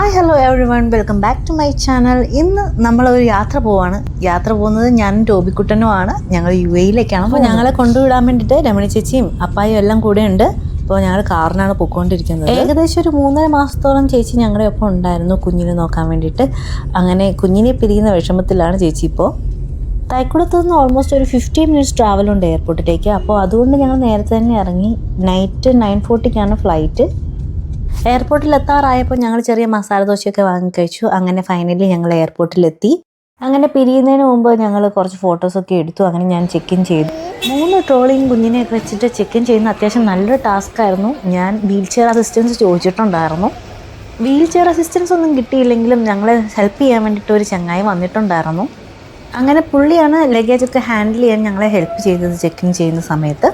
Hi hello everyone welcome back to my channel ഇന്ന് നമ്മളൊരു യാത്ര പോവാണ്. യാത്ര പോകുന്നത് ഞാനും ടോബിക്കുട്ടനുമാണ്. ഞങ്ങൾ യു എയിലേക്കാണ് അപ്പോൾ ഞങ്ങളെ കൊണ്ടുവിടാൻ വേണ്ടിയിട്ട് രമണി ചേച്ചിയും അപ്പായും എല്ലാം കൂടെ ഉണ്ട്. അപ്പോൾ ഞങ്ങൾ കാറിനാണ് പോയിക്കൊണ്ടിരിക്കുന്നത്. ഏകദേശം ഒരു മൂന്നര മാസത്തോളം ചേച്ചി ഞങ്ങളുടെ ഒപ്പം ഉണ്ടായിരുന്നു കുഞ്ഞിനെ നോക്കാൻ വേണ്ടിയിട്ട് അങ്ങനെ കുഞ്ഞിനെ പിരിയുന്ന വിഷമത്തിലാണ് ചേച്ചി ഇപ്പോൾ തൈക്കുളത്ത് നിന്ന് ഓൾമോസ്റ്റ് ഒരു ഫിഫ്റ്റീൻ മിനിറ്റ്സ് ട്രാവൽ ഉണ്ട് എയർപോർട്ടിലേക്ക് അപ്പോൾ അതുകൊണ്ട് ഞങ്ങൾ നേരത്തെ തന്നെ ഇറങ്ങി. നൈറ്റ് നയൻ ഫോർട്ടിക്കാണ് ഫ്ലൈറ്റ് എയർപോർട്ടിൽ എത്താറായപ്പോൾ ഞങ്ങൾ ചെറിയ മസാല ദോശയൊക്കെ വാങ്ങി കഴിച്ചു അങ്ങനെ ഫൈനലി ഞങ്ങൾ എയർപോർട്ടിലെത്തി. അങ്ങനെ പിരിയുന്നതിന് മുമ്പ് ഞങ്ങൾ കുറച്ച് ഫോട്ടോസൊക്കെ എടുത്തു. അങ്ങനെ ഞാൻ ചെക്ക് ഇൻ ചെയ്തു. മൂന്ന് ട്രോളിങ് കുഞ്ഞിനെയൊക്കെ വെച്ചിട്ട് ചെക്ക് ഇൻ ചെയ്യുന്ന അത്യാവശ്യം നല്ലൊരു ടാസ്ക് ആയിരുന്നു. ഞാൻ വീൽ ചെയർ അസിസ്റ്റൻസ് ചോദിച്ചിട്ടുണ്ടായിരുന്നു. വീൽ ചെയർ അസിസ്റ്റൻസ് ഒന്നും കിട്ടിയില്ലെങ്കിലും ഞങ്ങളെ ഹെൽപ്പ് ചെയ്യാൻ വേണ്ടിയിട്ട് ഒരു ചങ്ങായി വന്നിട്ടുണ്ടായിരുന്നു. അങ്ങനെ പുള്ളിയാണ് ലഗേജ് ഒക്കെ ഹാൻഡിൽ ചെയ്യാൻ ഞങ്ങളെ ഹെൽപ്പ് ചെയ്തത് ചെക്ക് ഇൻ ചെയ്യുന്ന സമയത്ത്.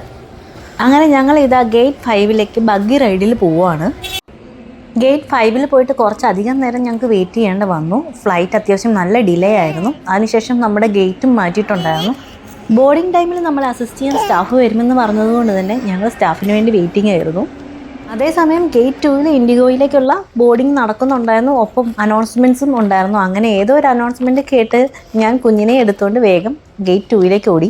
അങ്ങനെ ഞങ്ങൾ ഇതാ ഗേറ്റ് ഫൈവിലേക്ക് ബഗ്ഗി റൈഡിൽ പോവുകയാണ് ഗേറ്റ് ഫൈവിൽ പോയിട്ട് കുറച്ചധികം നേരം ഞങ്ങൾക്ക് വെയിറ്റ് ചെയ്യേണ്ടി വന്നു. ഫ്ലൈറ്റ് അത്യാവശ്യം നല്ല ഡിലേ ആയിരുന്നു. അതിനുശേഷം നമ്മുടെ ഗേറ്റും മാറ്റിയിട്ടുണ്ടായിരുന്നു. ബോർഡിംഗ് ടൈമിൽ നമ്മൾ അസിസ്റ്റ് ചെയ്യാൻ സ്റ്റാഫ് വരുമെന്ന് പറഞ്ഞതുകൊണ്ട് തന്നെ ഞങ്ങൾ സ്റ്റാഫിന് വേണ്ടി വെയിറ്റിംഗ് ആയിരുന്നു. അതേസമയം ഗേറ്റ് ടൂവിൽ ഇൻഡിഗോയിലേക്കുള്ള ബോർഡിംഗ് നടക്കുന്നുണ്ടായിരുന്നു. ഒപ്പം അനൗൺസ്മെന്റ്സും ഉണ്ടായിരുന്നു. അങ്ങനെ ഏതോ ഒരു അനൗൺസ്മെന്റ് കേട്ട് ഞാൻ കുഞ്ഞിനെ എടുത്തുകൊണ്ട് വേഗം ഗേറ്റ് ടൂവിലേക്ക് ഓടി.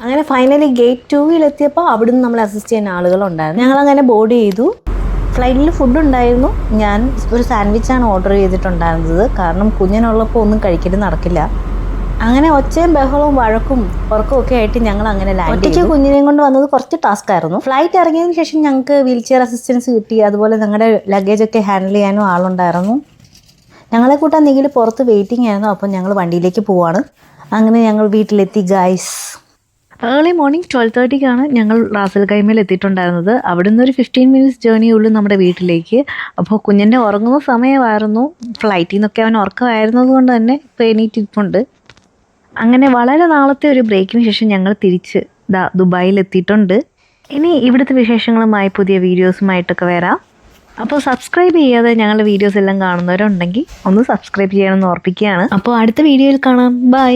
അങ്ങനെ ഫൈനലി ഗേറ്റ് ടൂവിലെത്തിയപ്പോൾ അവിടുന്ന് നമ്മൾ അസിസ്റ്റ് ചെയ്യുന്ന ആളുകളുണ്ടായിരുന്നു. ഞങ്ങളങ്ങനെ ബോർഡ് ചെയ്തു. ഫ്ലൈറ്റിൽ ഫുഡ് ഉണ്ടായിരുന്നു. ഞാൻ ഒരു സാൻഡ്വിച്ചാണ് ഓർഡർ ചെയ്തിട്ടുണ്ടായിരുന്നത്. കാരണം കുഞ്ഞിനുള്ളപ്പോൾ ഒന്നും കഴിക്കരുത് നടക്കില്ല. അങ്ങനെ ഒച്ചയും ബഹളവും വഴക്കും ഉറക്കവും ഒക്കെ ആയിട്ട് ഞങ്ങൾ അങ്ങനെ ഒറ്റയ്ക്ക് കുഞ്ഞിനെയും കൊണ്ട് വന്നത് കുറച്ച് ടാസ്ക് ആയിരുന്നു. ഫ്ലൈറ്റ് ഇറങ്ങിയതിന് ശേഷം ഞങ്ങൾക്ക് വീൽ ചെയർ അസിസ്റ്റൻസ് കിട്ടി. അതുപോലെ ഞങ്ങളുടെ ലഗേജ് ഒക്കെ ഹാൻഡിൽ ചെയ്യാനും ആളുണ്ടായിരുന്നു. ഞങ്ങളെ കൂട്ടാൻ നിഖിൽ പുറത്ത് വെയിറ്റിംഗ് ആയിരുന്നു. അപ്പോൾ ഞങ്ങൾ വണ്ടിയിലേക്ക് പോവാണ്. അങ്ങനെ ഞങ്ങൾ വീട്ടിലെത്തി ഗൈസ് ഏർലി മോർണിംഗ് ട്വൽവ് തേർട്ടിക്കാണ് ഞങ്ങൾ റാസൽ കൈമയിൽ എത്തിയിട്ടുണ്ടായിരുന്നത്. അവിടെ നിന്ന് ഒരു ഫിഫ്റ്റീൻ മിനിറ്റ്സ് ജേർണി ഉള്ളൂ നമ്മുടെ വീട്ടിലേക്ക്. അപ്പോൾ കുഞ്ഞിന്റെ ഉറങ്ങുന്ന സമയമായിരുന്നു. ഫ്ലൈറ്റിൽ നിന്നൊക്കെ അവൻ ഉറക്കമായിരുന്നത് കൊണ്ട് തന്നെ ഇപ്പോൾ എണീറ്റിട്ടുണ്ട്. അങ്ങനെ വളരെ നാളത്തെ ഒരു ബ്രേക്കിന് ശേഷം ഞങ്ങൾ തിരിച്ച് ദാ ദുബായിൽ എത്തിയിട്ടുണ്ട്. ഇനി ഇവിടുത്തെ വിശേഷങ്ങളുമായി പുതിയ വീഡിയോസുമായിട്ടൊക്കെ വരാം. അപ്പോൾ സബ്സ്ക്രൈബ് ചെയ്യാതെ ഞങ്ങളുടെ വീഡിയോസ് എല്ലാം കാണുന്നവരുണ്ടെങ്കിൽ ഒന്ന് സബ്സ്ക്രൈബ് ചെയ്യണമെന്ന് ഓർപ്പിക്കുകയാണ്. അപ്പോൾ അടുത്ത വീഡിയോയിൽ കാണാം. ബൈ